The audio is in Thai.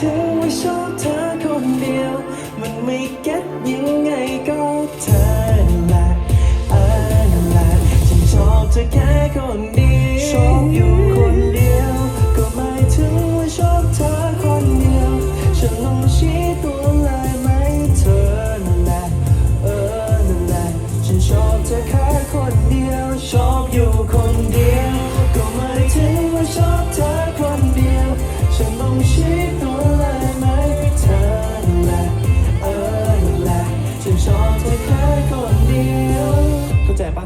ถึงว่าชอบเธอคนเดียว มันไม่เก็ตยังไงก็เธอแหละเออแหละฉันชอบเธอแค่คนเดียวชอบอยู่คนเดียว ก็หมายถึงว่าชอบเธอคนเดียว ฉันลองชี้ตัวเลยไหมเธอแหละเออแหละฉันชอบเธอแค่คนเดียวชอบ จชอบเธอแค่คนเดียว เข้าใจปะ